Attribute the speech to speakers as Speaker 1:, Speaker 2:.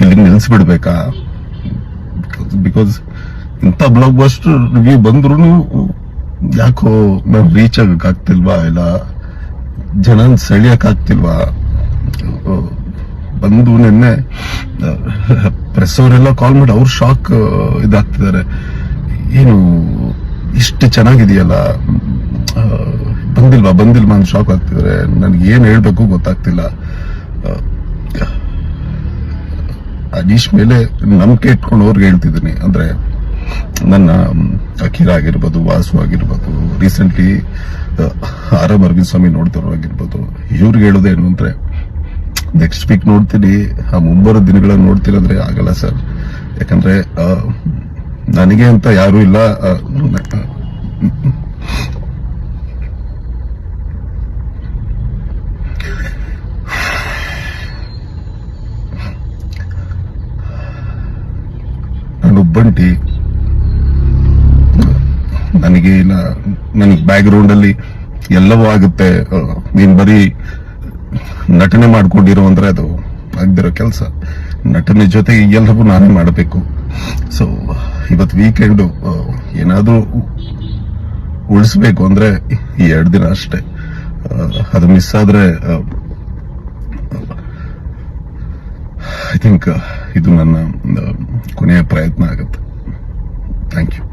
Speaker 1: ಇಲ್ಲಿ ನಿಲ್ಲಿಸ್ಬಿಡ್ಬೇಕಾ ಬಿಕಾಸ್ ಇಂಥ ಬ್ಲಾಕ್ ಬಸ್ಟರ್ ರಿವ್ಯೂ ಬಂದ್ರು ಯಾಕೋ ನಾವು ರೀಚ್ ಆಗಕ್ ಇಲ್ಲ ಜನ ಸೆಳಿಯಕ್ ಆಗ್ತಿಲ್ವಾ? ಬಂದು ನಿನ್ನೆ ಪ್ರೆಸ್ ಅವರೆಲ್ಲ ಕಾಲ್ ಮಾಡಿ ಅವ್ರು ಶಾಕ್ ಇದಾಗ್ತಿದ್ದಾರೆ ಏನು, ಇಷ್ಟು ಚೆನ್ನಾಗಿದೆಯಲ್ಲ? ಬಂದಿಲ್ವಾ? ಬಂದಿಲ್ವಾ ಅಂತ ಶಾಕ್ ಆಗ್ತಿದ್ದಾರೆ ನನಗೆ ಏನು ಹೇಳ್ಬೇಕು ಗೊತ್ತಾಗ್ತಿಲ್ಲ ಆ, ಅನೀಶ್ ಮೇಲೆ ನಂಬಿಕೆ ಇಟ್ಕೊಂಡು ಅವ್ರಿಗೆ ಹೇಳ್ತಿದ್ದೀನಿ. ಅಂದ್ರೆ ನನ್ನ ಅಖಿರ ಆಗಿರ್ಬೋದು, ವಾಸು ಆಗಿರ್ಬೋದು ರೀಸೆಂಟ್ಲಿ ಆರ್ ಅರವಿಂದ್ ಸ್ವಾಮಿ ನೋಡ್ತಾರೋ ಆಗಿರ್ಬೋದು, ಇವ್ರಿಗೆ ಹೇಳೋದೇನು ಅಂದ್ರೆ ನೆಕ್ಸ್ಟ್ ವೀಕ್ ನೋಡ್ತೀನಿ, ಆ ಮುಂಬರೋ ದಿನಗಳಲ್ಲಿ ನೋಡ್ತೀನಿ ಅಂದ್ರೆ ಆಗಲ್ಲ ಸರ್. ಯಾಕಂದ್ರೆ ನನಗೆ ಅಂತ ಯಾರು ಇಲ್ಲ ಒಬ್ಬಂಟಿ ನನಗೆ ನನಗೆ ಬ್ಯಾಕ್ ಅಲ್ಲಿ ಎಲ್ಲವೂ ಆಗುತ್ತೆ. ನೀನ್ ಬರೀ ನಟನೆ ಮಾಡ್ಕೊಂಡಿರೋ ಅಂದ್ರೆ ಅದು ಆಗ್ದಿರೋ ಕೆಲಸ. ನಟನೆ ಜೊತೆಗೆ ಎಲ್ಲವೂ ನಾನೇ ಮಾಡಬೇಕು. ಸೊ ಇವತ್ತು ವೀಕೆಂಡ್ ಏನಾದ್ರೂ ಉಳಿಸ್ಬೇಕು ಅಂದ್ರೆ ಈ ಎರಡು ದಿನ ಅಷ್ಟೇ. ಅದು ಮಿಸ್ ಆದ್ರೆ ಐ ಥಿಂಕ್ ಇದು ನನ್ನ ಆ, ಕೊನೆಯ ಪ್ರಯತ್ನ ಆಗುತ್ತೆ ಥ್ಯಾಂಕ್ ಯು